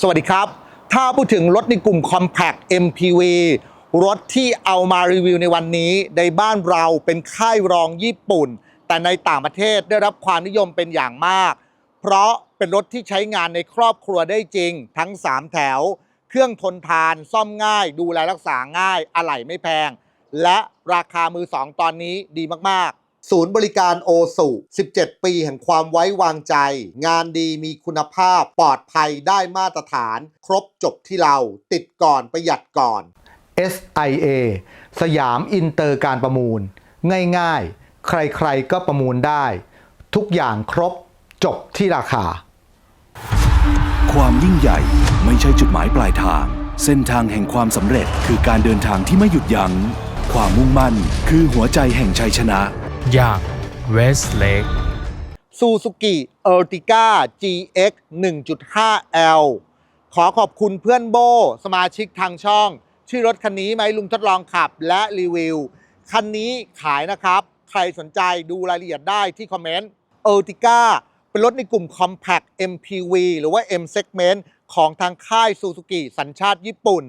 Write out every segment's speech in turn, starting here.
สวัสดีครับ ถ้าพูดถึงรถในกลุ่ม Compact MPV รถที่เอามารีวิวในวันนี้ในบ้านเราเป็นค่ายรองญี่ปุ่น แต่ในต่างประเทศได้รับความนิยมเป็นอย่างมาก เพราะเป็นรถที่ใช้งานในครอบครัวได้จริง ทั้ง 3 แถว เครื่องทนทานซ่อมง่าย ดูแลรักษาง่ายอะไหล่ไม่แพง และราคามือ2ตอนนี้ดีมากๆ ศูนย์บริการโอสุ 17 ปีแห่งความไว้วางใจ งานดีมีคุณภาพปลอดภัยได้มาตรฐาน ครบจบที่เรา ติดก่อนประหยัดก่อน SIA สยามอินเตอร์การประมูล ง่ายๆ ใครๆก็ประมูลได้ ทุกอย่างครบจบที่ราคา ความยิ่งใหญ่ไม่ใช่จุดหมายปลายทาง เส้นทางแห่งความสำเร็จคือการเดินทางที่ไม่หยุดยัง้ง ความมุ่งมั่นคือหัวใจแห่งชัยชนะ อย่างเวสเลก Suzuki Ertiga GX 1.5L ขอขอบคุณเพื่อนโบ สมาชิกทางช่อง ชื่อรถคันนี้ไหมลุงทดลองขับและรีวิว คันนี้ขายนะครับ ใครสนใจดูรายละเอียดได้ที่คอมเมนต์ Ertiga เป็นรถในกลุ่ม Compact MPV หรือว่า M Segment ของทางค่าย Suzuki สัญชาติญี่ปุ่น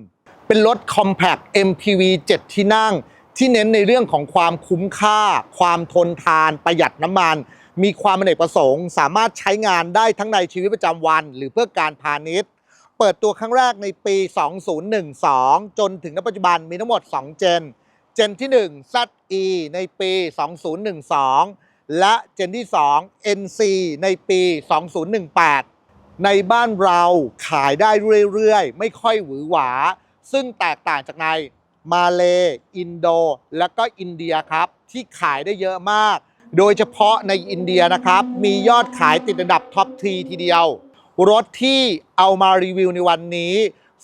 เป็นรถ Compact MPV 7 ที่นั่ง ที่เน้นในเรื่องของความคุ้มค่า ความทนทานประหยัดน้ำมัน มีความอเนกประสงค์ สามารถใช้งานได้ทั้งในชีวิตประจำวัน หรือเพื่อการพาณิชย์ เปิดตัวครั้งแรกในปี 2012 จนถึงณปัจจุบันมีทั้งหมด 2 เจน เจนที่1 ZE ในปี 2012 และเจนที่ 2 NC ในปี 2018 ในบ้านเราขายได้เรื่อยๆ ไม่ค่อยหวือหวา ซึ่งแตกต่างจากใน มาเลอินโด และก็อินเดียครับ ที่ขายได้เยอะมาก โดยเฉพาะในอินเดียนะครับ มียอดขายติดอันดับท็อปทีทีเดียว รถที่เอามารีวิวในวันนี้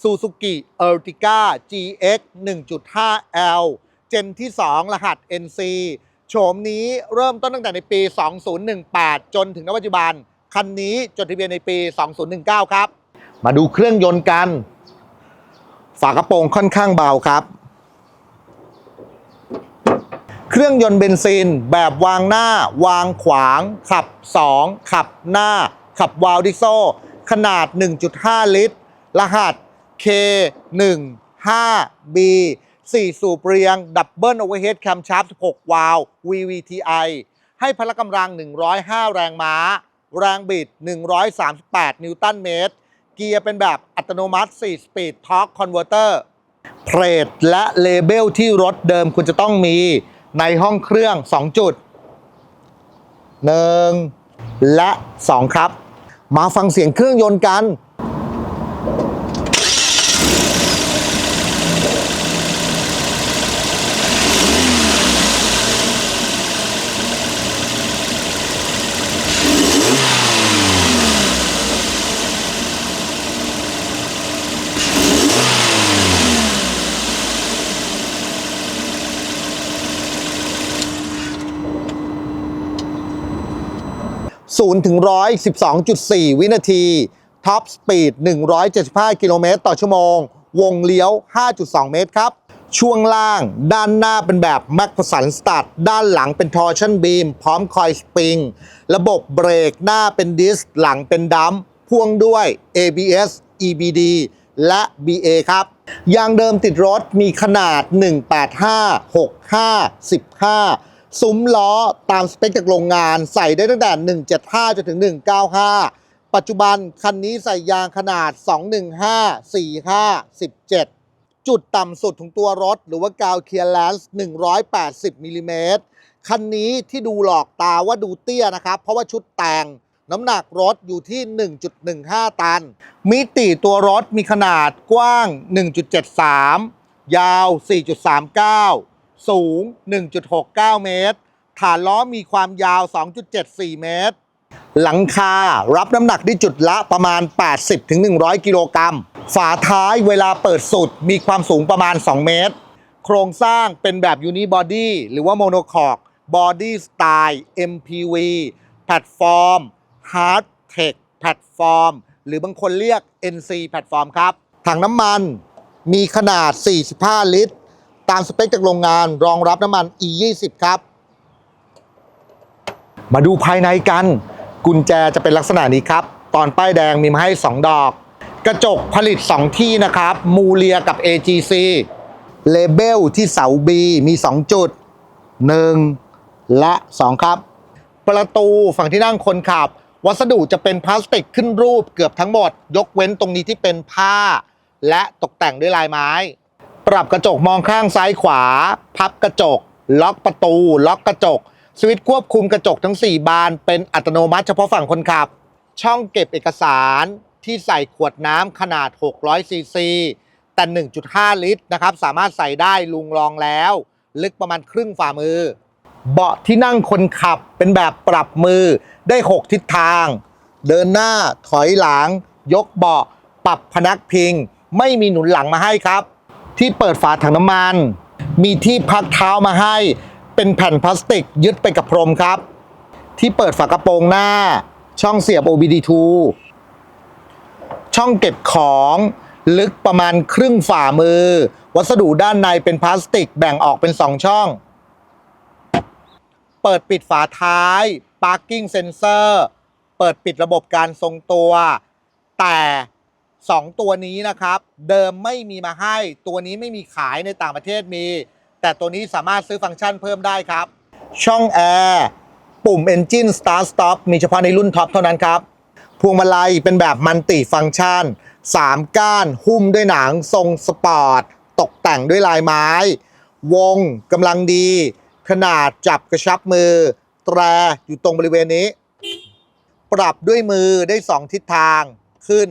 Suzuki Ertiga GX 1.5L เจนที่ 2 รหัส NC โฉมนี้เริ่มต้นตั้งแต่ในปี 2018 จนถึงณปัจจุบัน คันนี้จดทะเบียนในปี 2019 ครับ มาดูเครื่องยนต์กัน ฝากระโปรงค่อนข้างเบาครับ เครื่องยนต์เบนซิน แบบวางหน้า วางขวาง ขับ 2 ขับหน้า ขับวาล์วดิโซ ขนาด 1.5 ลิตร รหัส K 1 5 B 4 สูบเรียง ดับเบิลโอเวอร์เฮดแคมชาร์ป16 วาล์ว VVTi ให้พละกำลัง 105 แรงม้า แรงบิด 138 นิวตันเมตร เกียร์เป็นแบบอัตโนมัติ 4 สปีดทอร์กคอนเวอร์เตอร์เพลทและเลเบลที่รถเดิมคุณจะต้องมี ในห้องเครื่อง 2 จุด 1 และ 2 ครับ มาฟังเสียงเครื่องยนต์กัน 0ถึง112.4 วินาทีท็อปสปีด 175 กิโลเมตรต่อชั่วโมง วงเลี้ยว 5.2 เมตรครับ ช่วงล่างด้านหน้าเป็นแบบแม็ก s สันสตัดด้านหลังเป็นทอร์ชันบีม พร้อมคอยสปริง ระบบเบรกหน้าเป็นดิส หลังเป็นดัมป์พ่วงด้วย ABS EBD และ BA ครับยางเดิมติดรถมีขนาด 185 65 15 ซุ้มล้อตามสเปคจากโรงงาน ใส่ได้ตั้งแต่ 175จนถึง 195 ปัจจุบันคันนี้ใส่ยางขนาด 215 45 17 จุดต่ำสุดของตัวรถ หรือว่ากาวเคียร์แลนซ์180มิลลิเมตรคันนี้ที่ดูหลอกตาว่าดูเตี้ยนะครับ เพราะว่าชุดแต่งน้ำหนักรถอยู่ที่ 1.15 ตัน มิติตัวรถมีขนาดกว้าง 1.73 ยาว 4.39 สูง 1.69 เมตร ฐานล้อมีความยาว 2.74 เมตร หลังคารับน้ำหนักได้จุดละประมาณ 80-100 กิโลกรัม ฝาท้ายเวลาเปิดสุดมีความสูงประมาณ 2 เมตร โครงสร้างเป็นแบบยูนิบอดี้หรือว่าโมโนคอกบอดี้สไตล์ MPV แพลตฟอร์ม Hard Tech แพลตฟอร์ม หรือบางคนเรียก NC แพลตฟอร์มครับ ถังน้ำมันมีขนาด 45 ลิตร ตามสเปคจากโรงงาน รองรับน้ำมัน E20 ครับ มาดูภายในกัน กุญแจจะเป็นลักษณะนี้ครับ ตอนป้ายแดงมีมาให้ 2 ดอก กระจกผลิต 2 ที่นะครับ มูเลียกับ AGC เลเบลที่เสา B มี 2 จุด 1 และ 2 ครับ ประตูฝั่งที่นั่งคนขับ วัสดุจะเป็นพลาสติกขึ้นรูปเกือบทั้งหมด ยกเว้นตรงนี้ที่เป็นผ้า และตกแต่งด้วยลายไม้ ปรับกระจกมองข้างซ้ายขวา พับกระจก ล็อกประตู ล็อกกระจก สวิตช์ควบคุมกระจกทั้ง 4 บาน เป็นอัตโนมัติเฉพาะฝั่งคนขับ ช่องเก็บเอกสารที่ใส่ขวดน้ำขนาด 600ซีซีแต่ 1.5 ลิตรนะครับ สามารถใส่ได้ลุงลองแล้ว ลึกประมาณครึ่งฝ่ามือ เบาะที่นั่งคนขับเป็นแบบปรับมือได้ 6 ทิศทาง เดินหน้าถอยหลัง ยกเบาะ ปรับพนักพิง ไม่มีหนุนหลังมาให้ครับ ที่เปิดฝาถังน้ำมัน มีที่พักเท้ามาให้ เป็นแผ่นพลาสติกยึดไปกับพรมครับ ที่เปิดฝากระโปรงหน้า ช่องเสียบ OBD2 ช่องเก็บของลึกประมาณครึ่งฝ่ามือ วัสดุด้านในเป็นพลาสติกแบ่งออกเป็น 2 ช่อง เปิดปิดฝาท้าย parking sensor เปิดปิดระบบการทรงตัว แต่ 2 ตัวนี้นะครับ เดิมไม่มีมาให้ ตัวนี้ไม่มีขายในต่างประเทศมี แต่ตัวนี้สามารถซื้อฟังก์ชันเพิ่มได้ครับ ช่องแอร์ปุ่ม Engine Start Stop มีเฉพาะในรุ่นท็อปเท่านั้นครับ พวงมาลัยเป็นแบบมันติฟังก์ชัน 3 ก้าน หุ้มด้วยหนัง ทรงสปอร์ต ตกแต่งด้วยลายไม้ วงกำลังดี ขนาดจับกระชับมือ แตรอยู่ตรงบริเวณนี้ ปรับด้วยมือได้ 2 ทิศทางขึ้น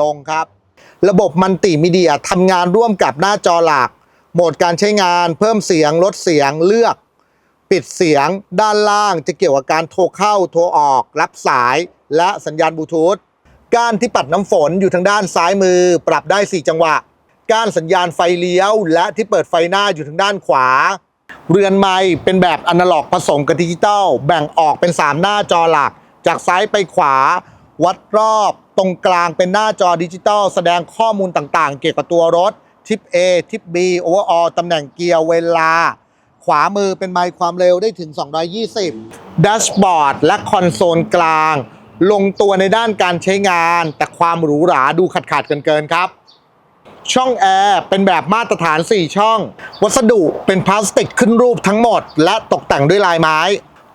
ลงครับ ระบบมันติมีเดียทำงานร่วมกับหน้าจอหลัก โหมดการใช้งานเพิ่มเสียงลดเสียงเลือก ปิดเสียงด้านล่างจะเกี่ยวกับการโทรเข้าโทรออก รับสาย และสัญญาณบลูทูธก้านที่ปัดน้ำฝนอยู่ทางด้านซ้ายมือ ปรับได้ 4 จังหวะ ก้านสัญญาณไฟเลี้ยว และที่เปิดไฟหน้าอยู่ทางด้านขวา เรือนไม้เป็นแบบอนาล็อกผสมกับดิจิตอลแบ่งออกเป็น 3 หน้าจอหลัก จากซ้ายไปขวา วัดรอบ ตรงกลางเป็นหน้าจอดิจิตอลแสดงข้อมูลต่างๆ เกี่ยวกับตัวรถทิป A ทิป B overall ตำแหน่งเกียร์เวลา ขวามือเป็นไมค์ความเร็วได้ถึง 220ดัชบอร์ดและคอนโซลกลาง ลงตัวในด้านการใช้งาน แต่ความหรูหราดูขาดขาดๆเกินๆครับ ช่องแอร์เป็นแบบมาตรฐาน 4 ช่อง วัสดุเป็นพลาสติกขึ้นรูปทั้งหมด และตกแต่งด้วยลายไม้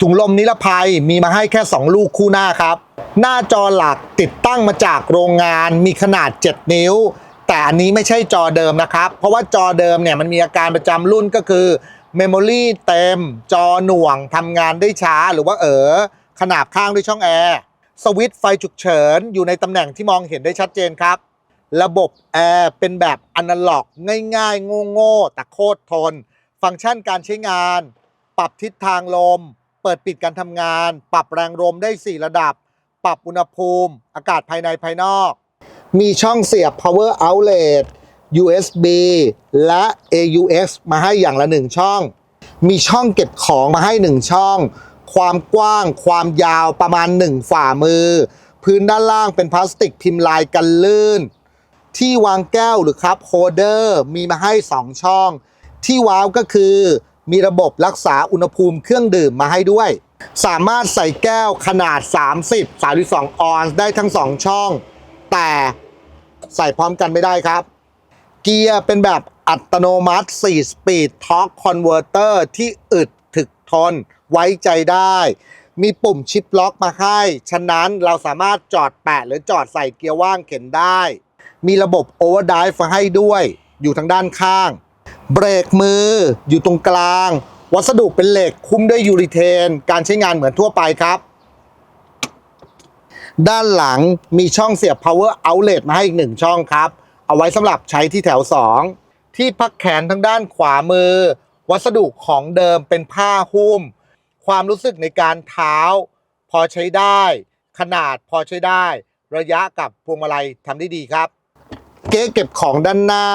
ถุงลมนิรภัยมีมาให้แค่ 2 ลูกคู่หน้าครับ หน้าจอหลักติดตั้งมาจากโรงงานมีขนาด 7 นิ้ว แต่อันนี้ไม่ใช่จอเดิมนะครับ เพราะว่าจอเดิมเนี่ยมันมีอาการประจำรุ่นก็คือเมมโมรีเต็ม จอหน่วงทำงานได้ช้าหรือว่าเออขนาบข้างด้วยช่องแอร์สวิตช์ไฟฉุกเฉิน อยู่ในตำแหน่งที่มองเห็นได้ชัดเจนครับ ระบบแอร์เป็นแบบอนาล็อก ง่ายๆ โง่ๆแต่โคตรทน ฟังก์ชันการใช้งาน ปรับทิศทางลม ปิดปิดการทำงาน ปรับแรงลมได้ 4 ระดับ ปรับอุณหภูมิ อากาศภายในภายนอก มีช่องเสียบ power outlet USB และ AUX มาให้อย่างละ1ช่อง มีช่องเก็บของมาให้1ช่อง ความกว้าง ความยาวประมาณ 1 ฝ่ามือ พื้นด้านล่างเป็นพลาสติกพิมพ์ลายกันลื่น ที่วางแก้วหรือครับโฮเดอร์มีมาให้ 2 ช่อง ที่ว้าวก็คือ มีระบบรักษาอุณหภูมิเครื่องดื่มมาให้ด้วย สามารถใส่แก้วขนาด 30 32 ออนซ์ได้ทั้ง 2 ช่อง แต่ใส่พร้อมกันไม่ได้ครับ เกียร์เป็นแบบอัตโนมัติ 4 สปีดทอร์คอนเวอร์เตอร์ที่อึดถึกทนไว้ใจได้ มีปุ่มชิปล็อกมาให้ ฉะนั้นเราสามารถจอดแปะหรือจอดใส่เกียร์ว่างเข็นได้ มีระบบโอเวอร์ไดฟ์มาให้ด้วย อยู่ทางด้านข้าง เบรกมืออยู่ตรงกลาง วัสดุเป็นเหล็กคุ้มด้วยยูริเทน การใช้งานเหมือนทั่วไปครับ ด้านหลังมีช่องเสียบ power outlet มาให้อีกหนึ่งช่องครับ เอาไว้สำหรับใช้ที่แถว 2 ที่พักแขนทางด้านขวามือ วัสดุของเดิมเป็นผ้าหุ้ม ความรู้สึกในการเท้า พอใช้ได้ ขนาดพอใช้ได้ ระยะกับพวงมาลัยทำได้ดีครับ เก๊เก็บของด้านหน้า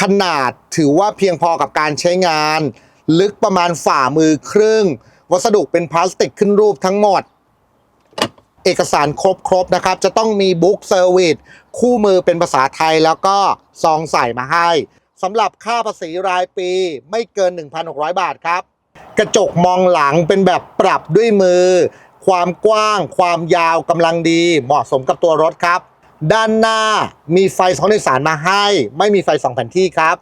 ขนาดถือว่าเพียงพอกับการใช้งาน ลึกประมาณฝ่ามือครึ่ง วัสดุเป็นพลาสติกขึ้นรูปทั้งหมด เอกสารครบๆนะครับ จะต้องมีบุ๊กเซอร์วิสคู่มือเป็นภาษาไทยแล้วก็ซองใส่มาให้สำหรับค่าภาษีรายปีไม่เกิน 1,600 บาทครับ กระจกมองหลังเป็นแบบปรับด้วยมือ ความกว้าง ความยาวกำลังดี เหมาะสมกับตัวรถครับ ด้านหน้ามีไฟสองโดยสารมาให้ ไม่มีไฟสองแผ่นที่ครับ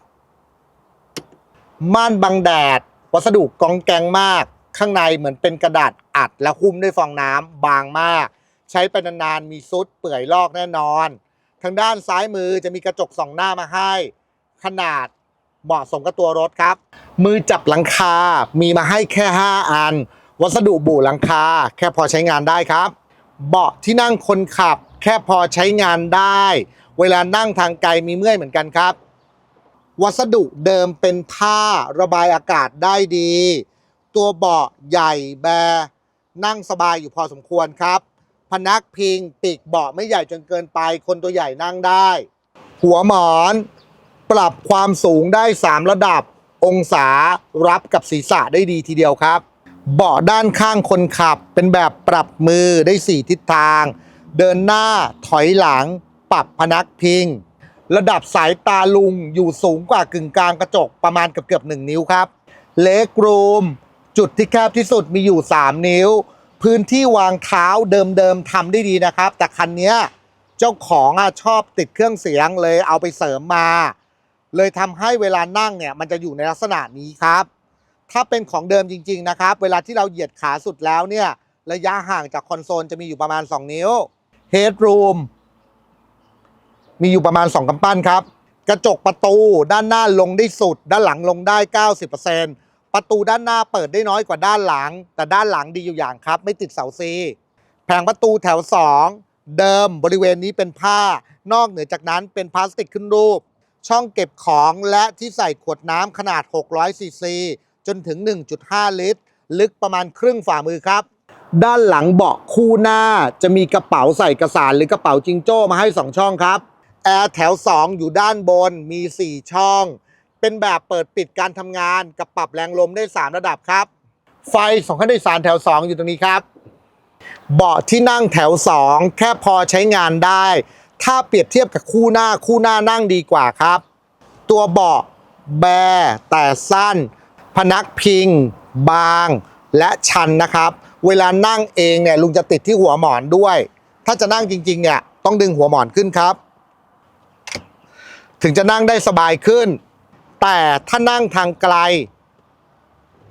ม่านบังแดด วัสดุกองแกงมาก ข้างในเหมือนเป็นกระดาษอัดและหุ้มด้วยฟองน้ำบางมาก ใช้ไปนานๆมีซุดเปื่อยลอกแน่นอน ทางด้านซ้ายมือจะมีกระจกส่องหน้ามาให้ ขนาดเหมาะสมกับตัวรถครับ มือจับหลังคา มีมาให้แค่ 5 อัน วัสดุบูหลังคา แค่พอใช้งานได้ครับ เบาะที่นั่งคนขับ ค่พอใช้งานได้ เวลานั่งทางไกลมีเมื่อยเหมือนกันครับ วัสดุเดิมเป็นผ้าระบายอากาศได้ดี ตัวเบาะใหญ่แบ นั่งสบายอยู่พอสมควรครับ พนักพิงปีกเบาะไม่ใหญ่จนเกินไป คนตัวใหญ่นั่งได้ หัวหมอน ปรับความสูงได้ 3 ระดับ องศารับกับศีรษะได้ดีทีเดียวครับเบาะด้านข้างคนขับเป็นแบบปรับมือได้ 4 ทิศทาง เดินหน้าถอยหลัง ปรับพนักพิง ระดับสายตาลุงอยู่สูงกว่ากึ่งกลางกระจกประมาณเกือบเกือบๆ1นิ้วครับเลกรูมจุดที่แคบที่สุดมีอยู่ 3 นิ้ว พื้นที่วางเท้าเดิมๆทำได้ดีนะครับ แต่คันนี้เจ้าของอชอบติดเครื่องเสียงเลยเอาไปเสริมมา เลยทำให้เวลานั่งเนี่ยมันจะอยู่ในลักษณะนี้ครับ ถ้าเป็นของเดิมจริง ๆนะครับ เวลาที่เราเหยียดขาสุดแล้วเนี่ยระยะห่างจากคอนโซลจะมีอยู่ประมาณ 2 นิ้ว Headroom มีอยู่ประมาณ 2กำปั้นครับ กระจกประตูด้านหน้าลงได้สุด ด้านหลังลงได้ 90%ประตูด้านหน้าเปิดได้น้อยกว่าด้านหลัง แต่ด้านหลังดีอยู่อย่างครับ ไม่ติดเสาซีแผงประตูแถว 2 เดิมบริเวณนี้เป็นผ้า นอกเหนือจากนั้นเป็นพลาสติกขึ้นรูป ช่องเก็บของและที่ใส่ขวดน้ำขนาด 600ซีซีจนถึง 1.5 ลิตร ลึกประมาณครึ่งฝ่ามือครับ ด้านหลังเบาะคู่หน้าจะมีกระเป๋าใส่กระสานหรือกระเป๋าจิงโจ้มาให้ 2 ช่องครับแอร์แถว 2 อยู่ด้านบนมี 4 ช่อง เป็นแบบเปิดปิดการทำงานกับปรับแรงลมได้ 3 ระดับครับ ไฟสองขั้นโดยสารแถว 2 อยู่ตรงนี้ครับ เบาะที่นั่งแถว 2 แค่พอใช้งานได้ ถ้าเปรียบเทียบกับคู่หน้าคู่หน้านั่งดีกว่าครับ ตัวเบาะแบแต่สั้น พนักพิง บาง และชันนะครับ เวลานั่งเองเนี่ยลุงจะติดที่หัวหมอนด้วย ถ้าจะนั่งจริงๆเนี่ยต้องดึงหัวหมอนขึ้นครับ ถึงจะนั่งได้สบายขึ้น แต่ถ้านั่งทางไกล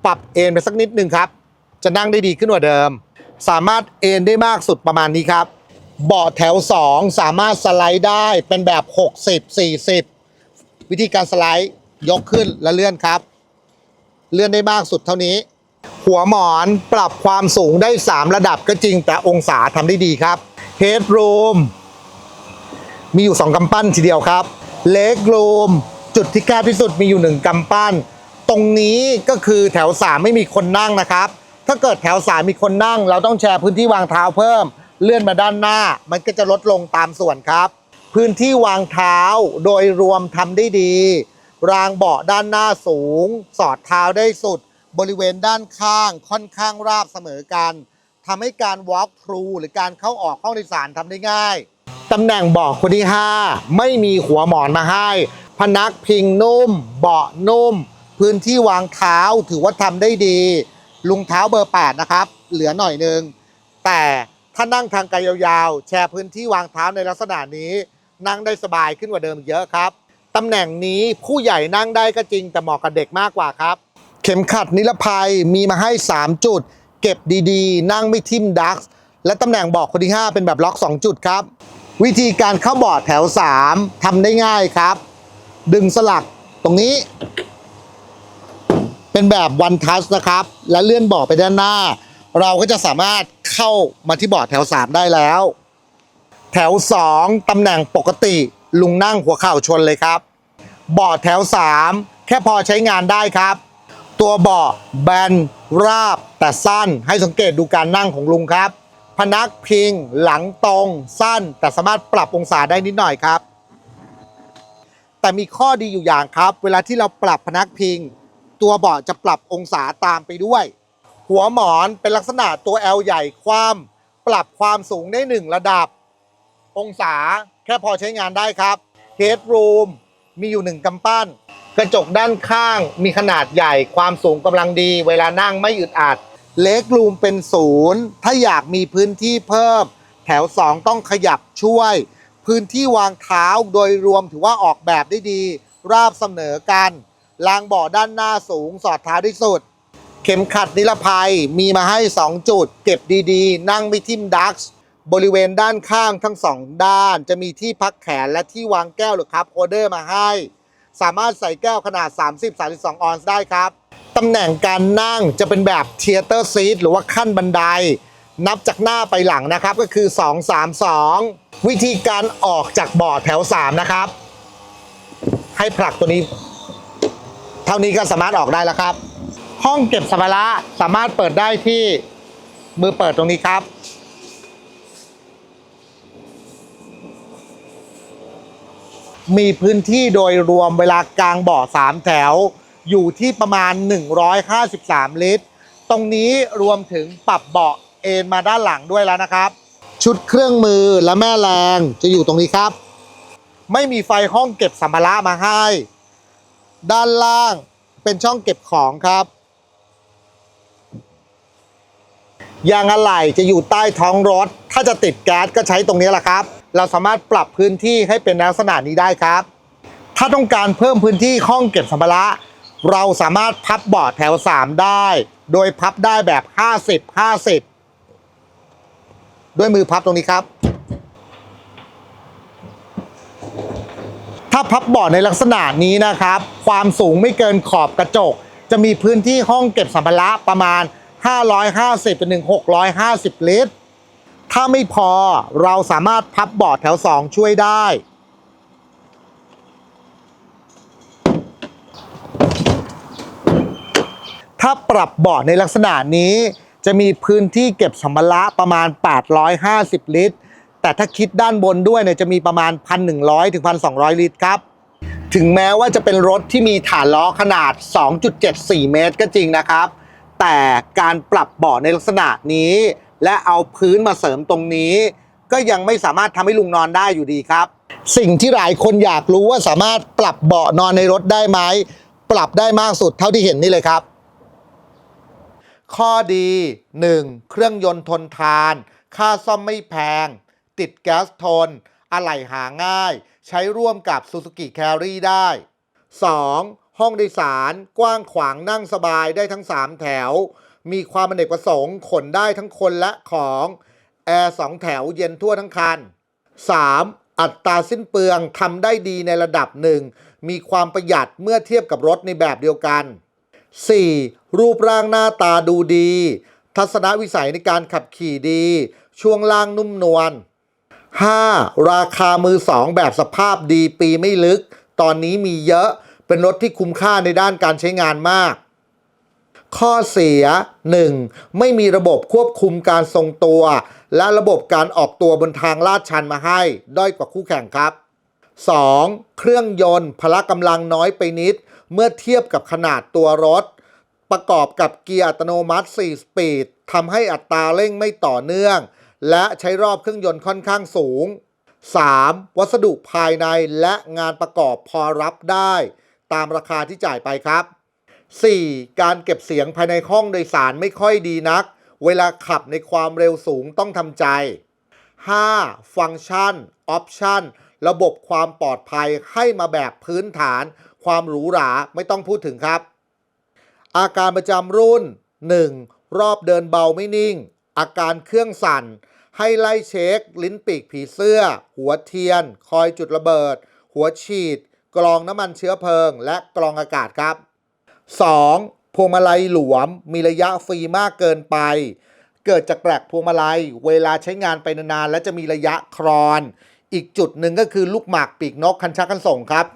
ปรับเอนไปสักนิดนึงครับ จะนั่งได้ดีขึ้นกว่าเดิม สามารถเอนได้มากสุดประมาณนี้ครับเบาะแถว 2 สามารถสไลด์ได้เป็นแบบ 60 40 วิธีการสไลด์ยกขึ้นและเลื่อนครับ เลื่อนได้มากสุดเท่านี้ หัวหมอนปรับความสูงได้ 3 ระดับก็จริงแต่องศาทำได้ดีครับ Headroom มีอยู่ 2กำปั้นทีเดียวครับ Leg Room จุดที่แคบที่สุดมีอยู่ 1กำปั้น ตรงนี้ก็คือแถว 3 ไม่มีคนนั่งนะครับ ถ้าเกิดแถว 3 มีคนนั่ง เราต้องแชร์พื้นที่วางเท้าเพิ่ม เลื่อนมาด้านหน้า มันก็จะลดลงตามส่วนครับ พื้นที่วางเท้าโดยรวมทำได้ดี รางเบาะด้านหน้าสูง สอดเท้าได้สุด บริเวณด้านข้างค่อนข้างราบเสมอกันทำให้การ walk through หรือการเข้าออกห้องโดยสารทำได้ง่ายตำแหน่งเบาะคนที่ 5 ไม่มีหัวหมอนมาให้ พนักพิงนุ่ม เบาะนุ่ม พื้นที่วางเท้าถือว่าทำได้ดี ลุงเท้าเบอร์ 8 นะครับ เหลือหน่อยนึง แต่ถ้านั่งทางไกลยาวๆ แชร์พื้นที่วางเท้าในลักษณะนี้ นั่งได้สบายขึ้นกว่าเดิมเยอะครับ ตำแหน่งนี้ผู้ใหญ่นั่งได้ก็จริงแต่เหมาะกับเด็กมากกว่าครับ เข็มขัดนิรภัยมีมาให้ 3 จุด เก็บดีๆ นั่งไม่ทิ่มดักและตำแหน่งเบอกคนที่ 5 เป็นแบบล็อก 2 จุดครับ วิธีการเข้าเบาะแถว 3ทำได้ง่ายครับ ดึงสลักตรงนี้ เป็นแบบวันทัชนะครับ และเลื่อนเบาะไปด้านหน้า เราก็จะสามารถเข้ามาที่เบาะแถว 3 ได้แล้ว แถว 2ตำแหน่งปกติลุงนั่งหัวเข่าชนเลยครับเบาะแถว 3 แค่พอใช้งานได้ครับ ตัวเบาะแบนราบแต่สั้นให้สังเกตดูการนั่งของลุงครับ พนักพิงหลังตรงสั้น แต่สามารถปรับองศาได้นิดหน่อยครับ แต่มีข้อดีอยู่อย่างครับ เวลาที่เราปรับพนักพิง ตัวเบาะจะปรับองศาตามไปด้วย หัวหมอนเป็นลักษณะตัว L ใหญ่คว่ำปรับความสูงได้หนึ่งระดับ องศาแค่พอใช้งานได้ครับ Headroom มีอยู่หนึ่งกำปั้น กระจกด้านข้างมีขนาดใหญ่ความสูงกำลังดี เวลานั่งไม่อึดอัด เล็กรูมเป็นศูนย์ถ้าอยากมีพื้นที่เพิ่ม แถว 2 ต้องขยับช่วย พื้นที่วางเท้าโดยรวมถือว่าออกแบบได้ดี ราบเสมอกันรางบ่อด้านหน้าสูงสอดเท้าที่สุด เข็มขัดนิรภัยมีมาให้ 2 จุด เก็บดีๆ นั่งไม่ทิ่มดักส์บริเวณด้านข้างทั้งสองด้าน จะมีที่พักแขนและที่วางแก้วหรือครับโฮเดอร์มาให้ สามารถใส่แก้วขนาด 30-32 ออนซ์ได้ครับ ตำแหน่งการนั่งจะเป็นแบบเทเตอร์ซีทหรือว่าขั้นบันได นับจากหน้าไปหลังนะครับก็คือ 2 3 2 วิธีการออกจากเบาะแถว 3 นะครับ ให้ผลักตัวนี้ เท่านี้ก็สามารถออกได้แล้วครับ ห้องเก็บสัมภาระสามารถเปิดได้ที่มือเปิดตรงนี้ครับ มีพื้นที่โดยรวมเวลากลางเบาะ3แถว อยู่ที่ประมาณ 153 ลิตร ตรงนี้รวมถึงปรับเบาะเอนมาด้านหลังด้วยแล้วนะครับ ชุดเครื่องมือและแม่แรงจะอยู่ตรงนี้ครับ ไม่มีไฟห้องเก็บสัมภาระมาให้ ด้านล่างเป็นช่องเก็บของครับยางอะไหล่จะอยู่ใต้ท้องรถ ถ้าจะติดแก๊สก็ใช้ตรงนี้แหละครับ เราสามารถปรับพื้นที่ให้เป็นลักษณะนี้ได้ครับ ถ้าต้องการเพิ่มพื้นที่ห้องเก็บสัมภาระ เราสามารถพับเบาะแถว 3 ได้ โดยพับได้แบบ 50 50 ด้วยมือพับตรงนี้ครับ ถ้าพับเบาะในลักษณะนี้นะครับ ความสูงไม่เกินขอบกระจก จะมีพื้นที่ห้องเก็บสัมภาระประมาณ 550เป็นถึง650 ลิตร ถ้าไม่พอเราสามารถพับเบาะแถว 2 ช่วยได้ ถ้าปรับเบาะในลักษณะนี้ จะมีพื้นที่เก็บสัมภาระประมาณ 850 ลิตร แต่ถ้าคิดด้านบนด้วยเนี่ยจะมีประมาณ 1,100 ถึง 1,200 ลิตรครับ ถึงแม้ว่าจะเป็นรถที่มีฐานล้อขนาด 2.74 เมตรก็จริงนะครับ แต่การปรับเบาะในลักษณะนี้ และเอาพื้นมาเสริมตรงนี้ ก็ยังไม่สามารถทำให้ลุงนอนได้อยู่ดีครับ สิ่งที่หลายคนอยากรู้ว่าสามารถปรับเบาะนอนในรถได้ไหมปรับได้มากสุดเท่าที่เห็นนี่เลยครับ ข้อดี 1. เครื่องยนต์ทนทาน ค่าซ่อมไม่แพง ติดแก๊สทน อะไหล่หาง่าย ใช้ร่วมกับ Suzuki Carry ได้ 2. ห้องโดยสาร กว้างขวางนั่งสบายได้ทั้ง 3 แถว มีความอเนกประสงค์ขนได้ทั้งคนและของแอร์2แถวเย็นทั่วทั้งคัน 3. อัตราสิ้นเปลืองทำได้ดีในระดับหนึ่ง มีความประหยัดเมื่อเทียบกับรถในแบบเดียวกัน 4. รูปร่างหน้าตาดูดี ทัศนวิสัยในการขับขี่ดี ช่วงล่างนุ่มนวล 5. ราคามือสองแบบสภาพดีปีไม่ลึก ตอนนี้มีเยอะเป็นรถที่คุ้มค่าในด้านการใช้งานมาก ข้อเสีย 1. ไม่มีระบบควบคุมการทรงตัว และระบบการออกตัวบนทางลาดชันมาให้ ด้อยกว่าคู่แข่งครับ 2. เครื่องยนต์พละกำลังน้อยไปนิด เมื่อเทียบกับขนาดตัวรถ ประกอบกับเกียร์อัตโนมัติ 4 สปีดทำให้อัตราเร่งไม่ต่อเนื่อง และใช้รอบเครื่องยนต์ค่อนข้างสูง 3. วัสดุภายในและงานประกอบพอรับได้ ตามราคาที่จ่ายไปครับ 4. การเก็บเสียงภายในห้องโดยสารไม่ค่อยดีนัก เวลาขับในความเร็วสูงต้องทำใจ 5. ฟังก์ชัน ออปชันระบบความปลอดภัยให้มาแบบพื้นฐาน ความหรูหราไม่ต้องพูดถึงครับ อาการประจำรุ่น 1. รอบเดินเบาไม่นิ่ง อาการเครื่องสั่น ให้ไล่เช็ค ลิ้นปีกผีเสื้อ หัวเทียน คอยจุดระเบิด หัวฉีด กรองน้ำมันเชื้อเพลิง และกรองอากาศครับ 2. พวงมาลัยหลวม มีระยะฟรีมากเกินไป เกิดจากแกลกพวงมาลัย เวลาใช้งานไปนานๆและจะมีระยะครอน อีกจุดหนึ่งก็คือลูกหมากปีกนกคันชักคันส่งครับ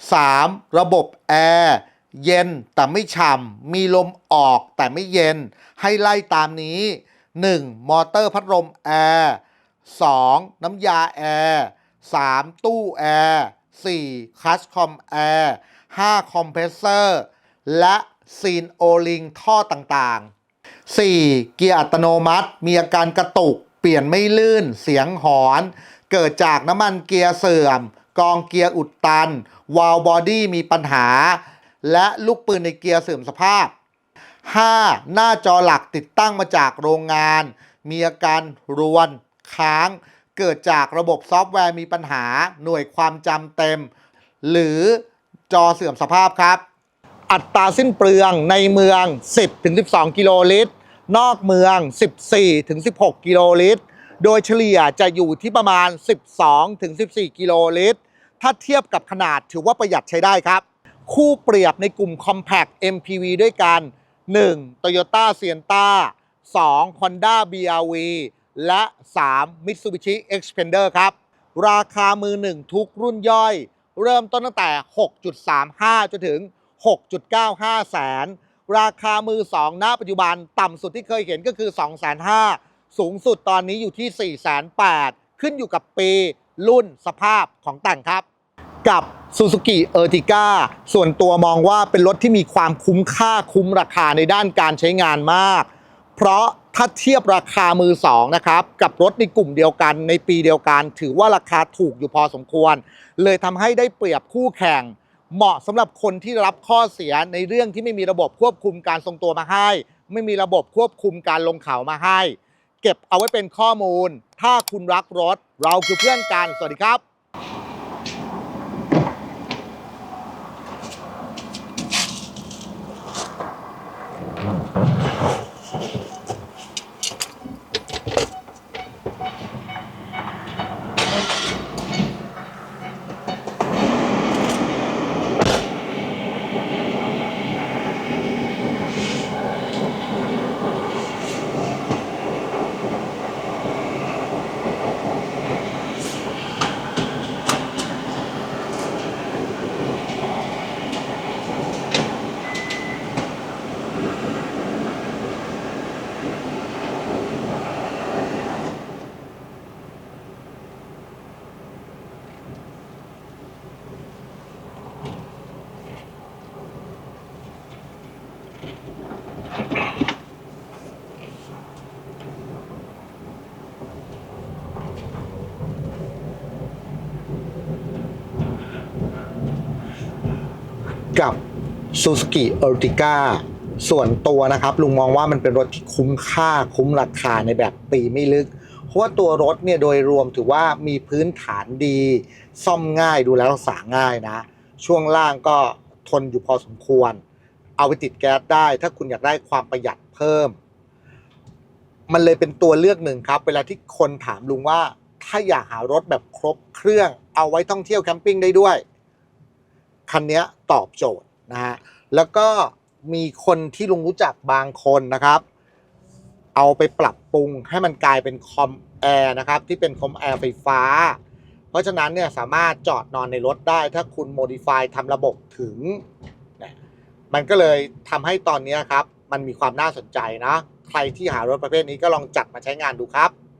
3. ระบบแอร์เย็นแต่ไม่ฉ่ำมีลมออกแต่ไม่เย็น ให้ไล่ตามนี้ 1. มอเตอร์พัดลมแอร์ 2. น้ำยาแอร์ 3. ตู้แอร์ 4. คัสคอมแอร์ 5. คอมเพรสเซอร์ และซีนโอลิงท่อต่างๆ 4. เกียร์อัตโนมัติ มีอาการกระตุก เปลี่ยนไม่ลื่น เสียงหอน เกิดจากน้ำมันเกียร์เสื่อม กองเกียร์อุดตัน วาลบอดี้มีปัญหา และลูกปืนในเกียร์เสื่อมสภาพ 5. หน้าจอหลักติดตั้งมาจากโรงงาน มีอาการรวนค้าง เกิดจากระบบซอฟต์แวร์มีปัญหา หน่วยความจำเต็ม หรือจอเสื่อมสภาพครับ อัตราสิ้นเปลืองในเมือง 10-12 กิโลลิตร นอกเมือง 14-16 กิโลลิตร โดยเฉลี่ยจะอยู่ที่ประมาณ 12-14 กิโลลิตร ถ้าเทียบกับขนาดถือว่าประหยัดใช้ได้ครับ คู่เปรียบในกลุ่ม Compact MPV ด้วยกัน 1. Toyota Sienna 2. Honda BRV และ 3. Mitsubishi Xpander ครับ ราคามือหนึ่งทุกรุ่นย่อย เริ่มต้นตั้งแต่ 6.35 จนถึง 6.95 แสน ราคามือ2ณปัจจุบันต่ำสุดที่เคยเห็นก็คือ 2 5 0 0 0สูงสุดตอนนี้อยู่ที่ 4,800,000ขึ้นอยู่กับปีรุ่นสภาพของแต่งครับ กับ Suzuki Ertiga ส่วนตัวมองว่าเป็นรถที่มีความคุ้มค่าคุ้มราคาในด้านการใช้งานมาก เพราะถ้าเทียบราคามือสองนะครับกับรถในกลุ่มเดียวกันในปีเดียวกัน ถือว่าราคาถูกอยู่พอสมควร เลยทำให้ได้เปรียบคู่แข่ง เหมาะสำหรับคนที่รับข้อเสียในเรื่องที่ไม่มีระบบควบคุมการทรงตัวมาให้ ไม่มีระบบควบคุมการลงเขามาให้ เก็บเอาไว้เป็นข้อมูล ถ้าคุณรักรถ เราคือเพื่อนกัน สวัสดีครับ Suzuki Ertiga ส่วนตัวนะครับลุงมองว่ามันเป็นรถที่คุ้มค่าคุ้มราคาในแบบปีไม่ลึก เพราะว่าตัวรถเนี่ยโดยรวมถือว่ามีพื้นฐานดี ซ่อมง่ายดูแลรักษาง่ายนะ ช่วงล่างก็ทนอยู่พอสมควร เอาไปติดแก๊สได้ ถ้าคุณอยากได้ความประหยัดเพิ่ม มันเลยเป็นตัวเลือกหนึ่งครับ เวลาที่คนถามลุงว่า ถ้าอยากหารถแบบครบเครื่อง เอาไว้ท่องเที่ยวแคมปิ้งได้ด้วยคันนี้ตอบโจทย์ นะฮะแล้วก็มีคนที่ลุงรู้จักบางคนนะครับ เอาไปปรับปรุงให้มันกลายเป็นคอมแอร์นะครับที่เป็นคอมแอร์ไฟฟ้า เพราะฉะนั้นเนี่ยสามารถจอดนอนในรถได้ ถ้าคุณโมดิฟายทำระบบถึงเนี่ยมันก็เลยทำให้ตอนนี้ครับ มันมีความน่าสนใจนะ ใครที่หารถประเภทนี้ก็ลองจัดมาใช้งานดูครับ